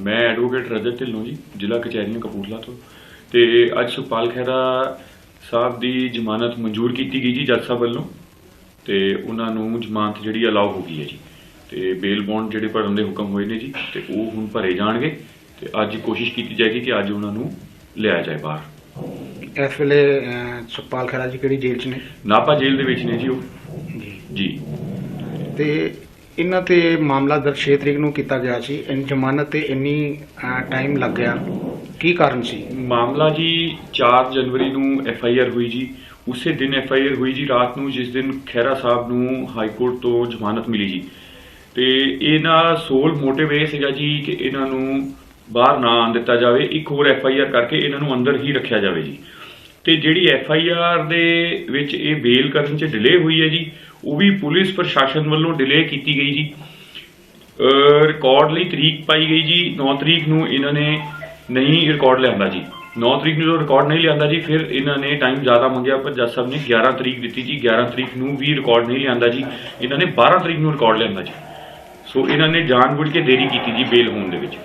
ਮੈਂ ਐਡਵੋਕੇਟ ਰਜਤ ਢਿੱਲੋਂ ਜੀ ਜ਼ਿਲ੍ਹਾ ਕਚਹਿਰੀਆਂ ਕਪੂਰਥਲਾ ਤੋਂ। ਤੇ ਅੱਜ ਸੁਖਪਾਲ ਖਹਿਰਾ ਸਾਹਿਬ ਦੀ ਜ਼ਮਾਨਤ ਮਨਜ਼ੂਰ ਕੀਤੀ ਗਈ ਜੀ ਜੱਜ ਸਾਹਿਬ ਵੱਲੋਂ। ਤੇ ਉਹਨਾਂ ਨੂੰ ਜ਼ਮਾਨਤ ਜਿਹੜੀ ਅਲਾਉ ਹੋ ਗਈ ਹੈ ਜੀ। ਤੇ ਬੇਲ ਬੌਂਡ ਜਿਹੜੇ ਭਰਨ ਦੇ ਹੁਕਮ ਹੋਏ ਨੇ ਜੀ ਤੇ ਉਹ ਹੁਣ ਭਰੇ ਜਾਣਗੇ। ਤੇ ਅੱਜ ਕੋਸ਼ਿਸ਼ ਕੀਤੀ ਜਾਏਗੀ ਕਿ ਅੱਜ ਉਹਨਾਂ ਨੂੰ ਲਿਆਇਆ ਜਾਏ ਬਾਹਰ। ਇਸ ਵੇਲੇ ਅਹ, ਸੁਖਪਾਲ ਖਹਿਰਾ ਜੀ ਕਿਹੜੀ ਜੇਲ੍ਹ 'ਚ ਨੇ? ਨਾਪਾ ਜੇਲ੍ਹ ਦੇ ਵਿੱਚ ਨੇ ਜੀ ਉਹ। ਜੀ। ਜੀ। ਤੇ ਇਹਨਾਂ ਤੇ ਮਾਮਲਾ ਦਰਜ 6 ਤਰੀਕ ਨੂੰ ਕੀਤਾ ਗਿਆ ਸੀ। ਇਨ ਜ਼ਮਾਨਤ ਤੇ ਇੰਨੀ ਟਾਈਮ ਲੱਗ ਗਿਆ। ਕੀ ਕਾਰਨ ਸੀ? ਮਾਮਲਾ ਜੀ 4 ਜਨਵਰੀ ਨੂੰ ਐਫ ਆਈ ਆਰ ਹੋਈ ਜੀ। ਉਸੇ ਦਿਨ ਐਫ ਆਈ ਆਰ ਹੋਈ ਜੀ, ਰਾਤ ਨੂੰ ਜਿਸ ਦਿਨ ਖਹਿਰਾ ਸਾਹਿਬ ਨੂੰ ਹਾਈ ਕੋਰਟ ਤੋਂ ਜ਼ਮਾਨਤ ਮਿਲੀ ਜੀ। ਤੇ ਇਹਦਾ ਸੋਲ ਮੋਟਿਵ ਇਹ ਸੀਗਾ ਜੀ ਕਿ ਇਹਨਾਂ ਨੂੰ ਬਾਹਰ ਨਾ ਆਉਣ ਦਿੱਤਾ ਜਾਵੇ। ਇੱਕ ਹੋਰ ਐਫ ਆਈ ਆਰ ਕਰਕੇ ਇਹਨਾਂ ਨੂੰ ਅੰਦਰ ਹੀ ਰੱਖਿਆ ਜਾਵੇ ਜੀ। ਤੇ ਜਿਹੜੀ ਐਫ ਆਈ ਆਰ ਦੇ ਵਿੱਚ ਇਹ ਬੇਲ ਕਰਨ 'ਚ ਡਿਲੇ ਹੋਈ ਹੈ ਜੀ ਉਹ ਵੀ ਪੁਲਿਸ ਪ੍ਰਸ਼ਾਸਨ ਵੱਲੋਂ ਡਿਲੇ ਕੀਤੀ ਗਈ ਜੀ। ਰਿਕਾਰਡ ਲਈ ਤਰੀਕ ਪਾਈ ਗਈ ਜੀ। 9 ਤਰੀਕ ਨੂੰ ਇਹਨਾਂ ਨੇ ਨਹੀਂ ਰਿਕਾਰਡ ਲਿਆਂਦਾ ਜੀ। 9 ਤਰੀਕ ਨੂੰ ਜਦੋਂ ਰਿਕਾਰਡ ਨਹੀਂ ਲਿਆਂਦਾ ਜੀ, ਫਿਰ ਇਹਨਾਂ ਨੇ ਟਾਈਮ ਜ਼ਿਆਦਾ ਮੰਗਿਆ। ਪਰ ਜੱਜ ਸਾਹਿਬ ਨੇ 11 ਤਰੀਕ ਦਿੱਤੀ ਜੀ। 11 ਤਰੀਕ ਨੂੰ ਵੀ ਰਿਕਾਰਡ ਨਹੀਂ ਲਿਆਂਦਾ ਜੀ। ਇਹਨਾਂ ਨੇ 12 ਤਰੀਕ ਨੂੰ ਰਿਕਾਰਡ ਲਿਆਂਦਾ ਜੀ। ਸੋ ਇਹਨਾਂ ਨੇ ਜਾਣਬੁੱਝ ਕੇ ਦੇਰੀ ਕੀਤੀ ਜੀ ਬੇਲ ਹੋਣ ਦੇ ਵਿੱਚ।